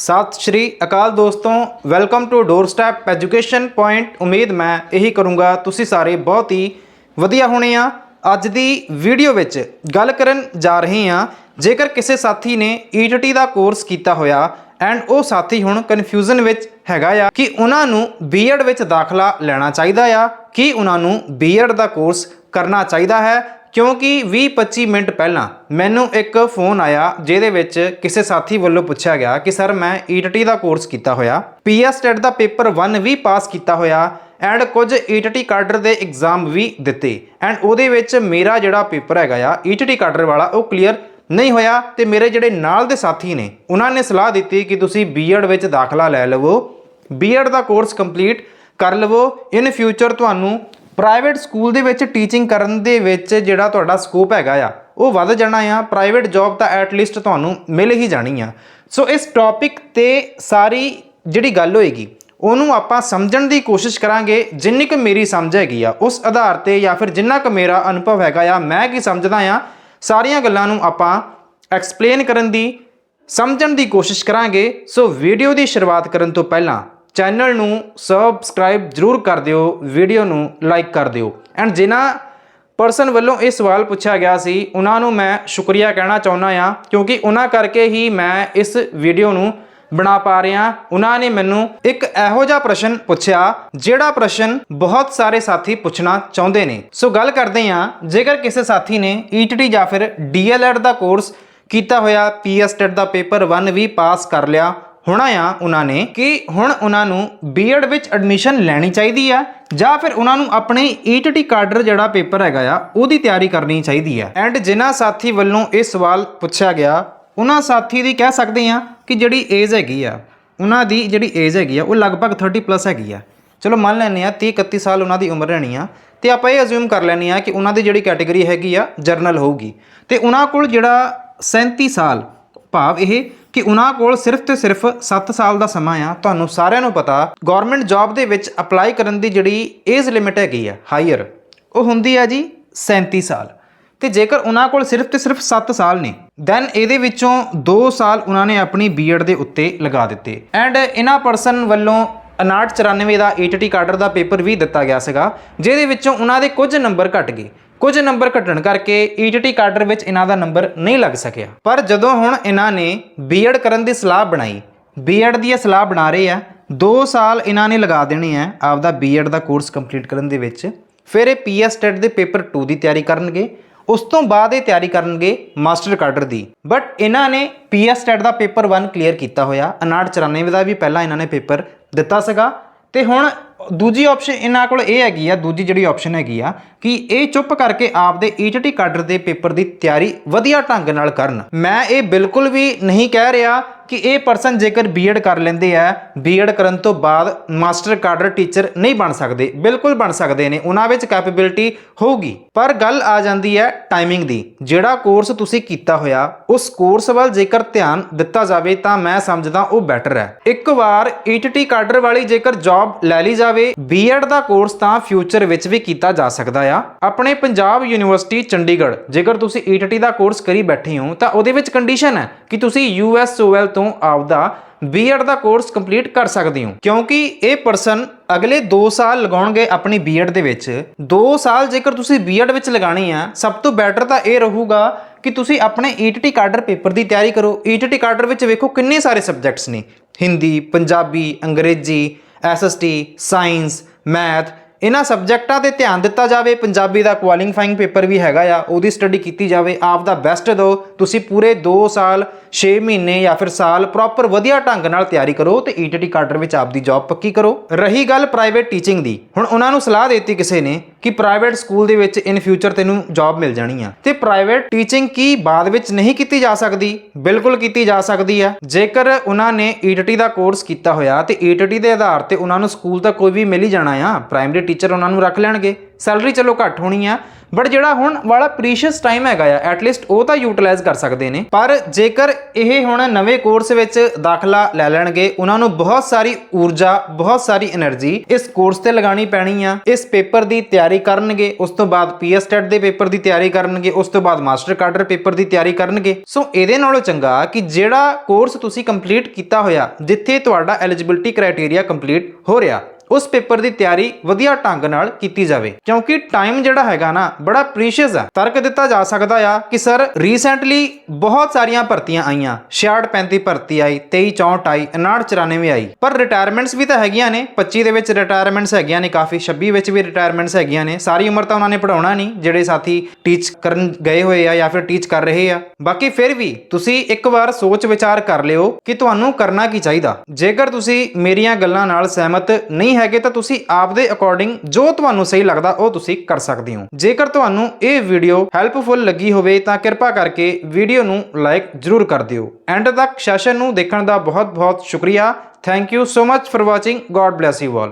ਸਤਿ ਸ਼੍ਰੀ ਅਕਾਲ ਦੋਸਤੋ welcome to doorstep education point ਉਮੀਦ ਮੈਂ ਇਹੀ ਕਰੂੰਗਾ, ਤੁਸੀਂ ਸਾਰੇ ਬਹੁਤ ਹੀ ਵਧੀਆ ਹੋਣੇ ਆ। ਅੱਜ ਦੀ ਵੀਡੀਓ ਵਿੱਚ ਗੱਲ ਕਰਨ ਜਾ ਰਹੇ ਹਾਂ ਜੇਕਰ ਕਿਸੇ ਸਾਥੀ ਨੇ ਈਟੀਟੀ ਦਾ ਕੋਰਸ ਕੀਤਾ ਹੋਇਆ ਐਂਡ ਉਹ ਸਾਥੀ ਹੁਣ ਕਨਫਿਊਜ਼ਨ ਵਿੱਚ ਹੈਗਾ ਆ ਕਿ ਉਹਨਾਂ ਨੂੰ ਬੀਐਡ ਵਿੱਚ ਦਾਖਲਾ ਲੈਣਾ ਚਾਹੀਦਾ ਆ, ਕਿ ਉਹਨਾਂ ਨੂੰ ਬੀਐਡ ਦਾ ਕੋਰਸ ਕਰਨਾ ਚਾਹੀਦਾ ਹੈ। ਕਿਉਂਕਿ 20-25 ਮਿੰਟ ਪਹਿਲਾਂ ਮੈਨੂੰ ਇੱਕ ਫੋਨ ਆਇਆ, ਜਿਹਦੇ ਵਿੱਚ ਕਿਸੇ ਸਾਥੀ ਵੱਲੋਂ ਪੁੱਛਿਆ ਗਿਆ ਕਿ, ਸਰ, ਮੈਂ ਈਟੀਟੀ ਦਾ ਕੋਰਸ ਕੀਤਾ ਹੋਇਆ ਪੀਐਸ ਟੈਟ ਦਾ ਪੇਪਰ 1 ਵੀ ਪਾਸ ਕੀਤਾ ਹੋਇਆ ਐਂਡ ਕੁਝ ਈਟੀਟੀ ਕਾਡਰ ਦੇ ਐਗਜ਼ਾਮ ਵੀ ਦਿੱਤੇ ਐਂਡ ਉਹਦੇ ਵਿੱਚ ਮੇਰਾ ਜਿਹੜਾ ਪੇਪਰ ਹੈਗਾ ਆ ਈਟੀਟੀ ਕਾਡਰ ਵਾਲਾ, ਉਹ ਕਲੀਅਰ ਨਹੀਂ ਹੋਇਆ ਤੇ ਮੇਰੇ ਜਿਹੜੇ ਨਾਲ ਦੇ ਸਾਥੀ ਨੇ, ਉਹਨਾਂ ਨੇ ਸਲਾਹ ਦਿੱਤੀ ਕਿ ਤੁਸੀਂ ਬੀਐਡ ਵਿੱਚ ਦਾਖਲਾ ਲੈ ਲਵੋ ਬੀਐਡ ਦਾ ਕੋਰਸ ਕੰਪਲੀਟ ਕਰ ਲਵੋ ਇਨ ਫਿਊਚਰ ਤੁਹਾਨੂੰ ਪ੍ਰਾਈਵੇਟ ਸਕੂਲ ਦੇ ਵਿੱਚ ਟੀਚਿੰਗ ਕਰਨ ਦੇ ਵਿੱਚ ਜਿਹੜਾ ਤੁਹਾਡਾ ਸਕੋਪ ਹੈਗਾ ਆ, ਉਹ ਵੱਧ ਜਾਣਾ ਆ। ਪ੍ਰਾਈਵੇਟ ਜੌਬ ਤਾਂ ਐਟ ਲੀਸਟ ਤੁਹਾਨੂੰ ਮਿਲ ਹੀ ਜਾਣੀ ਆ। ਸੋ ਇਸ ਟੌਪਿਕ ਤੇ ਸਾਰੀ ਜਿਹੜੀ ਗੱਲ ਹੋਏਗੀ, ਉਹਨੂੰ ਆਪਾਂ ਸਮਝਣ ਦੀ ਕੋਸ਼ਿਸ਼ ਕਰਾਂਗੇ, ਜਿੰਨੀ ਕੁ ਮੇਰੀ ਸਮਝ ਹੈਗੀ ਆ, ਉਸ ਆਧਾਰ ਤੇ ਜਾਂ ਫਿਰ ਜਿੰਨਾ ਕੁ ਮੇਰਾ ਅਨੁਭਵ ਹੈਗਾ ਆ, ਮੈਂ ਕੀ ਸਮਝਦਾ ਆ, ਸਾਰੀਆਂ ਗੱਲਾਂ ਨੂੰ ਆਪਾਂ ਐਕਸਪਲੇਨ ਕਰਨ ਦੀ, ਸਮਝਣ ਦੀ ਕੋਸ਼ਿਸ਼ ਕਰਾਂਗੇ। ਸੋ ਵੀਡੀਓ ਦੀ ਸ਼ੁਰੂਆਤ ਕਰਨ ਤੋਂ ਪਹਿਲਾਂ ਚੈਨਲ ਨੂੰ ਸਬਸਕ੍ਰਾਈਬ ਜਰੂਰ ਕਰ ਦਿਓ ਵੀਡੀਓ ਨੂੰ ਲਾਈਕ ਕਰ ਦਿਓ। ਐਂਡ ਜਿਨ੍ਹਾਂ ਪਰਸਨ ਵੱਲੋਂ ਇਹ ਸਵਾਲ ਪੁੱਛਿਆ ਗਿਆ ਸੀ, ਉਹਨਾਂ ਨੂੰ ਮੈਂ ਸ਼ੁਕਰੀਆ ਕਹਿਣਾ ਚਾਹੁੰਦਾ ਆ ਕਿਉਂਕਿ ਉਹਨਾਂ ਕਰਕੇ ਹੀ ਮੈਂ ਇਸ ਵੀਡੀਓ ਨੂੰ ਬਣਾ ਪਾ ਰਿਹਾ। ਉਹਨਾਂ ਨੇ ਮੈਨੂੰ ਇੱਕ ਇਹੋ ਜਿਹਾ ਪ੍ਰਸ਼ਨ ਪੁੱਛਿਆ, ਜਿਹੜਾ ਪ੍ਰਸ਼ਨ ਬਹੁਤ ਸਾਰੇ ਸਾਥੀ ਪੁੱਛਣਾ ਚਾਹੁੰਦੇ ਨੇ। ਸੋ ਗੱਲ ਕਰਦੇ ਹਾਂ, ਜੇਕਰ ਕਿਸੇ ਸਾਥੀ ਨੇ ਈਟੀਟੀ ਜਾਂ ਫਿਰ ਡੀਐਲਐਡ ਦਾ ਕੋਰਸ ਕੀਤਾ ਹੋਇਆ ਪੀਐਸ ਟੈਟ ਦਾ ਪੇਪਰ 1 ਵੀ ਪਾਸ ਕਰ ਲਿਆ ਹੋਣਾ ਆ ਉਹਨਾਂ ਨੇ ਕਿ ਹੁਣ ਉਹਨਾਂ ਨੂੰ ਬੀਐਡ ਵਿੱਚ ਐਡਮਿਸ਼ਨ ਲੈਣੀ ਚਾਹੀਦੀ ਆ, ਜਾਂ ਫਿਰ ਉਹਨਾਂ ਨੂੰ ਆਪਣੇ ਈਟੀਟੀ ਕਾਡਰ ਜਿਹੜਾ ਪੇਪਰ ਹੈਗਾ ਆ, ਉਹਦੀ ਤਿਆਰੀ ਕਰਨੀ ਚਾਹੀਦੀ ਆ। ਐਂਡ ਜਿਨ੍ਹਾਂ ਸਾਥੀ ਵੱਲੋਂ ਇਹ ਸਵਾਲ ਪੁੱਛਿਆ ਗਿਆ, ਉਹਨਾਂ ਸਾਥੀ ਦੀ ਕਹਿ ਸਕਦੇ ਆ ਕਿ ਜਿਹੜੀ ਏਜ ਹੈਗੀ ਆ, ਉਹਨਾਂ ਦੀ ਜਿਹੜੀ ਏਜ ਹੈਗੀ ਆ, ਉਹ ਲਗਭਗ 30 ਪਲੱਸ ਹੈਗੀ ਆ। ਚਲੋ ਮੰਨ ਲੈਂਦੇ ਆ 30 31 ਸਾਲ ਉਹਨਾਂ ਦੀ ਉਮਰ ਰਹਿਣੀ ਆ, ਤੇ ਆਪਾਂ ਇਹ ਅਜ਼ਿਊਮ ਕਰ ਲੈਂਦੇ ਆ ਕਿ ਉਹਨਾਂ ਦੀ ਜਿਹੜੀ ਕੈਟਾਗਰੀ ਹੈਗੀ ਆ ਜਰਨਲ ਹੋਊਗੀ। ਤੇ ਉਹਨਾਂ ਕੋਲ ਜਿਹੜਾ 37 ਸਾਲ ਭਾਵ ਇਹ ਕਿ ਉਹਨਾਂ ਕੋਲ ਸਿਰਫ ਤੇ ਸਿਰਫ 7 ਸਾਲ ਦਾ ਸਮਾਂ ਆ, ਤੁਹਾਨੂੰ ਸਾਰਿਆਂ ਨੂੰ ਪਤਾ ਗਵਰਨਮੈਂਟ ਜੌਬ ਦੇ ਵਿੱਚ ਅਪਲਾਈ ਕਰਨ ਦੀ ਜਿਹੜੀ ਏਜ ਲਿਮਿਟ ਹੈਗੀ ਆ ਹਾਇਰ ਉਹ ਹੁੰਦੀ ਆ ਜੀ 37 ਸਾਲ। ਤੇ ਜੇਕਰ ਉਹਨਾਂ ਕੋਲ ਸਿਰਫ ਤੇ ਸਿਰਫ 7 ਸਾਲ ਨੇ ਦੈਨ ਇਹਦੇ ਵਿੱਚੋਂ 2 ਸਾਲ ਉਹਨਾਂ ਨੇ ਆਪਣੀ ਬੀਐਡ ਦੇ ਉੱਤੇ ਲਗਾ ਦਿੱਤੇ। ਐਂਡ ਇਹਨਾਂ ਪਰਸਨ ਵੱਲੋਂ 5994 ਦਾ ਏਟੀਟੀ ਕਾਡਰ ਦਾ ਪੇਪਰ ਵੀ ਦਿੱਤਾ ਗਿਆ ਸੀਗਾ, ਜਿਹਦੇ ਵਿੱਚੋਂ ਉਹਨਾਂ ਦੇ ਕੁਝ ਨੰਬਰ ਘਟ ਗਏ। ਕੁਝ ਨੰਬਰ ਘਟਣ ਕਰਕੇ ਈਟੀਟੀ ਕਾਡਰ ਵਿੱਚ ਇਹਨਾਂ ਦਾ ਨੰਬਰ ਨਹੀਂ ਲੱਗ ਸਕਿਆ। ਪਰ ਜਦੋਂ ਹੁਣ ਇਹਨਾਂ ਨੇ ਬੀਐਡ ਕਰਨ ਦੀ ਸਲਾਹ ਬਣਾਈ, ਬੀਐਡ ਦੀ ਇਹ ਸਲਾਹ ਬਣਾ ਰਹੇ ਆ 2 ਸਾਲ ਇਹਨਾਂ ਨੇ ਲਗਾ ਦੇਣੇ ਆ ਆਪਦਾ ਬੀਐਡ ਦਾ ਕੋਰਸ ਕੰਪਲੀਟ ਕਰਨ ਦੇ ਵਿੱਚ। ਫਿਰ ਇਹ ਪੀਐਸ ਟੈਟ ਦੇ ਪੇਪਰ 2 ਦੀ ਤਿਆਰੀ ਕਰਨਗੇ, ਉਸ ਤੋਂ ਬਾਅਦ ਇਹ ਤਿਆਰੀ ਕਰਨਗੇ ਮਾਸਟਰ ਕਾਡਰ ਦੀ। ਬਟ ਇਹਨਾਂ ਨੇ ਪੀਐਸ ਟੈਟ ਦਾ ਪੇਪਰ 1 ਕਲੀਅਰ ਕੀਤਾ ਹੋਇਆ 5994 ਦਾ ਵੀ ਪਹਿਲਾਂ ਇਹਨਾਂ ਨੇ ਪੇਪਰ ਦਿੱਤਾ ਸੀਗਾ। ਤੇ ਹੁਣ ਦੂਜੀ ਆਪਸ਼ਨ ਇਹਨਾਂ ਕੋਲ ਇਹ ਹੈਗੀ ਆ, ਦੂਜੀ ਜਿਹੜੀ ਆਪਸ਼ਨ ਹੈਗੀ ਆ, ਕਿ ਇਹ ਚੁੱਪ ਕਰਕੇ ਆਪਦੇ ਈਟੀਟੀ ਕਾਡਰ ਦੇ ਪੇਪਰ ਦੀ ਤਿਆਰੀ ਵਧੀਆ ਢੰਗ ਨਾਲ ਕਰਨ। ਮੈਂ ਇਹ ਬਿਲਕੁਲ ਵੀ ਨਹੀਂ ਕਹਿ ਰਿਹਾ ਕਿ ਇਹ ਪਰਸਨ ਜੇਕਰ ਬੀਐਡ ਕਰ ਲੈਂਦੇ ਆ ਬੀਐਡ ਕਰਨ ਤੋਂ ਬਾਅਦ ਮਾਸਟਰ ਕਾਡਰ ਟੀਚਰ ਨਹੀਂ ਬਣ ਸਕਦੇ। ਬਿਲਕੁਲ ਬਣ ਸਕਦੇ ਨੇ, ਉਹਨਾਂ ਵਿੱਚ ਕੈਪੇਬਿਲਿਟੀ ਹੋਊਗੀ। ਪਰ ਗੱਲ ਆ ਜਾਂਦੀ ਹੈ ਟਾਈਮਿੰਗ ਦੀ। ਜਿਹੜਾ ਕੋਰਸ ਤੁਸੀਂ ਕੀਤਾ ਹੋਇਆ, ਉਸ ਕੋਰਸ ਵੱਲ ਜੇਕਰ ਧਿਆਨ ਦਿੱਤਾ ਜਾਵੇ, ਤਾਂ ਮੈਂ ਸਮਝਦਾ ਉਹ ਬੈਟਰ ਹੈ। ਇੱਕ ਵਾਰ ਈਟੀਟੀ ਕਾਡਰ ਵਾਲੀ ਜੇਕਰ ਜੌਬ ਲੈ ਲਈ ਜਾਵੇ ਬੀਐਡ ਦਾ ਕੋਰਸ ਤਾਂ ਫਿਊਚਰ ਵਿੱਚ ਵੀ ਕੀਤਾ ਜਾ ਸਕਦਾ ਆ। ਆਪਣੇ ਪੰਜਾਬ ਯੂਨੀਵਰਸਿਟੀ ਚੰਡੀਗੜ੍ਹ, ਜੇਕਰ ਤੁਸੀਂ ਈਟੀਟੀ ਦਾ ਕੋਰਸ ਕਰੀ ਬੈਠੇ ਹੋ, ਤਾਂ ਉਹਦੇ ਵਿੱਚ ਕੰਡੀਸ਼ਨ ਹੈ ਕਿ ਤੁਸੀਂ ਯੂਐਸਓਐਲ ਤੋਂ ਆਪਦਾ ਬੀਐਡ ਦਾ ਕੋਰਸ ਕੰਪਲੀਟ ਕਰ ਸਕਦੇ ਹੋ। ਕਿਉਂਕਿ ਇਹ ਪਰਸਨ ਅਗਲੇ 2 ਸਾਲ ਲਗਾਉਣਗੇ ਆਪਣੀ ਬੀਐਡ ਦੇ ਵਿੱਚ। 2 ਸਾਲ ਜੇਕਰ ਤੁਸੀਂ ਬੀਐਡ ਵਿੱਚ ਲਗਾਣੀ ਆ, ਸਭ ਤੋਂ ਬੈਟਰ ਤਾਂ ਇਹ ਰਹੂਗਾ ਕਿ ਤੁਸੀਂ ਆਪਣੇ ਈਟੀਟੀ ਕਾਡਰ ਪੇਪਰ ਦੀ ਤਿਆਰੀ ਕਰੋ। ਈਟੀਟੀ ਕਾਡਰ ਵਿੱਚ ਵੇਖੋ ਕਿੰਨੇ ਸਾਰੇ ਸਬਜੈਕਟਸ ਨੇ। ਹਿੰਦੀ, ਪੰਜਾਬੀ, ਅੰਗਰੇਜ਼ੀ ਐਸਐਸਟੀ ਸਾਇੰਸ ਮੈਥ ਇਹਨਾਂ ਸਬਜੈਕਟਾਂ ਤੇ ਧਿਆਨ ਦਿੱਤਾ ਜਾਵੇ, ਪੰਜਾਬੀ ਦਾ ਕੁਆਲੀਫਾਈਂਗ ਪੇਪਰ ਵੀ ਹੈਗਾ ਆ, ਉਹਦੀ ਸਟੱਡੀ ਕੀਤੀ ਜਾਵੇ, ਆਪ ਦਾ ਬੈਸਟ ਦਿਓ ਤੁਸੀਂ ਪੂਰੇ 2 ਸਾਲ 6 ਮਹੀਨੇ ਜਾਂ ਫਿਰ ਸਾਲ ਪ੍ਰੋਪਰ ਵਧੀਆ ਢੰਗ ਨਾਲ ਤਿਆਰੀ ਕਰੋ ਤੇ ਈਟੀਟੀ ਕਾਡਰ ਵਿੱਚ ਆਪਦੀ ਜੌਬ ਪੱਕੀ ਕਰੋ। ਰਹੀ ਗੱਲ ਪ੍ਰਾਈਵੇਟ ਟੀਚਿੰਗ ਦੀ, ਹੁਣ ਉਹਨਾਂ ਨੂੰ ਸਲਾਹ ਦਿੱਤੀ ਕਿਸੇ ਨੇ ਕਿ ਪ੍ਰਾਈਵੇਟ ਸਕੂਲ ਦੇ ਵਿੱਚ ਇਨ ਫਿਊਚਰ ਤੈਨੂੰ ਜੌਬ ਮਿਲ ਜਾਣੀ ਆ। ਤੇ ਪ੍ਰਾਈਵੇਟ ਟੀਚਿੰਗ ਕੀ ਬਾਅਦ ਵਿੱਚ ਨਹੀਂ ਕੀਤੀ ਜਾ ਸਕਦੀ? ਬਿਲਕੁਲ ਕੀਤੀ ਜਾ ਸਕਦੀ ਆ। ਜੇਕਰ ਉਹਨਾਂ ਨੇ ਈਟੀਟੀ ਦਾ ਕੋਰਸ ਕੀਤਾ ਹੋਇਆ ਤੇ ਈਟੀਟੀ ਦੇ ਆਧਾਰ ਤੇ ਉਹਨਾਂ ਨੂੰ ਸਕੂਲ ਤਾਂ ਕੋਈ ਵੀ ਮਿਲ ਹੀ ਜਾਣਾ ਆ। ਪ੍ਰਾਇਮਰੀ ਟੀਚਰ ਉਹਨਾਂ ਨੂੰ ਰੱਖ ਲੈਣਗੇ। ਸੈਲਰੀ ਚਲੋ ਘੱਟ ਹੋਣੀ ਆ ਬਟ ਜਿਹੜਾ ਹੁਣ ਵਾਲਾ ਪ੍ਰੀਸ਼ੀਅਸ ਟਾਈਮ ਹੈਗਾ ਆ ਐਟ ਲੀਸਟ ਉਹ ਤਾਂ ਯੂਟਿਲਾਈਜ਼ ਕਰ ਸਕਦੇ ਨੇ। ਪਰ ਜੇਕਰ ਇਹ ਹੁਣ ਨਵੇਂ ਕੋਰਸ ਵਿੱਚ ਦਾਖਲਾ ਲੈ ਲੈਣਗੇ, ਉਹਨਾਂ ਨੂੰ ਬਹੁਤ ਸਾਰੀ ਊਰਜਾ, ਬਹੁਤ ਸਾਰੀ એનર્ਜੀ ਇਸ ਕੋਰਸ ਤੇ ਲਗਾਣੀ ਪੈਣੀ ਆ। ਇਸ ਪੇਪਰ ਦੀ ਤਿਆਰੀ ਕਰਨਗੇ, ਉਸ ਤੋਂ ਬਾਅਦ ਪੀਐਸ ਟੈਟ ਦੇ ਪੇਪਰ ਦੀ ਤਿਆਰੀ ਕਰਨਗੇ, ਉਸ ਤੋਂ ਬਾਅਦ ਮਾਸਟਰ ਕਾਡਰ ਪੇਪਰ ਦੀ ਤਿਆਰੀ ਕਰਨਗੇ। ਸੋ ਇਹਦੇ ਨਾਲੋਂ ਚੰਗਾ ਕਿ ਜਿਹੜਾ ਕੋਰਸ ਤੁਸੀਂ ਕੰਪਲੀਟ ਕੀਤਾ ਹੋਇਆ, ਜਿੱਥੇ ਤੁਹਾਡਾ ਐਲੀਜੀਬਿਲਟੀ ਕ੍ਰਾਈਟੇਰੀਆ ਕੰਪਲੀਟ ਹੋ ਰਿਹਾ ਉਸ ਪੇਪਰ ਦੀ ਤਿਆਰੀ ਵਧੀਆ ਢੰਗ ਨਾਲ ਕੀਤੀ ਜਾਵੇ। ਕਿਉਂਕਿ ਟਾਈਮ ਜਿਹੜਾ ਹੈਗਾ ਨਾ, ਬੜਾ ਪ੍ਰੀਸ਼ੀਅਸ ਆ। ਤਰਕ ਦਿੱਤਾ ਜਾ ਸਕਦਾ ਆ ਕਿ ਸਰ ਰੀਸੈਂਟਲੀ ਬਹੁਤ ਸਾਰੀਆਂ ਭਰਤੀਆਂ ਆਈਆਂ। 66 35 ਭਰਤੀ ਆਈ 23 64 ਆਈ 59 94 ਆਈ। ਪਰ ਰਿਟਾਇਰਮੈਂਟਸ ਵੀ ਤਾਂ ਹੈਗੀਆਂ ਨੇ 25 ਦੇ ਵਿੱਚ ਰਿਟਾਇਰਮੈਂਟਸ ਹੈਗੀਆਂ ਨੇ ਕਾਫੀ 26 ਵਿੱਚ ਵੀ ਰਿਟਾਇਰਮੈਂਟਸ ਹੈਗੀਆਂ ਨੇ। ਸਾਰੀ ਉਮਰ ਤਾਂ ਉਹਨਾਂ ਨੇ ਪੜਾਉਣਾ ਨਹੀਂ, ਜਿਹੜੇ ਸਾਥੀ ਟੀਚ ਕਰਨ ਗਏ ਹੋਏ ਆ ਜਾਂ ਫਿਰ ਟੀਚ ਕਰ ਰਹੇ ਆ। ਬਾਕੀ ਫਿਰ ਵੀ ਤੁਸੀਂ ਇੱਕ ਵਾਰ ਸੋਚ ਵਿਚਾਰ ਕਰ ਲਿਓ ਕਿ ਤੁਹਾਨੂੰ ਕਰਨਾ ਕੀ ਚਾਹੀਦਾ। ਜੇਕਰ ਤੁਸੀਂ ਮੇਰੀਆਂ ਗੱਲਾਂ ਨਾਲ ਸਹਿਮਤ ਨਹੀਂ ਹੈਗੇ ਤਾਂ ਤੁਸੀਂ ਆਪਦੇ ਅਕੋਰਡਿੰਗ ਜੋ ਤੁਹਾਨੂੰ ਸਹੀ ਲੱਗਦਾ ਉਹ ਤੁਸੀਂ ਕਰ ਸਕਦੇ ਹੋ। ਜੇਕਰ ਤੁਹਾਨੂੰ ਇਹ ਵੀਡੀਓ ਹੈਲਪਫੁਲ ਲੱਗੀ ਹੋਵੇ ਤਾਂ ਕਿਰਪਾ ਕਰਕੇ ਵੀਡੀਓ ਨੂੰ ਲਾਈਕ ਜ਼ਰੂਰ ਕਰ ਦਿਓ। ਐਂਡ ਤੱਕ ਸੈਸ਼ਨ ਨੂੰ ਦੇਖਣ ਦਾ ਬਹੁਤ ਬਹੁਤ ਸ਼ੁਕਰੀਆ। Thank you so much for watching God bless you all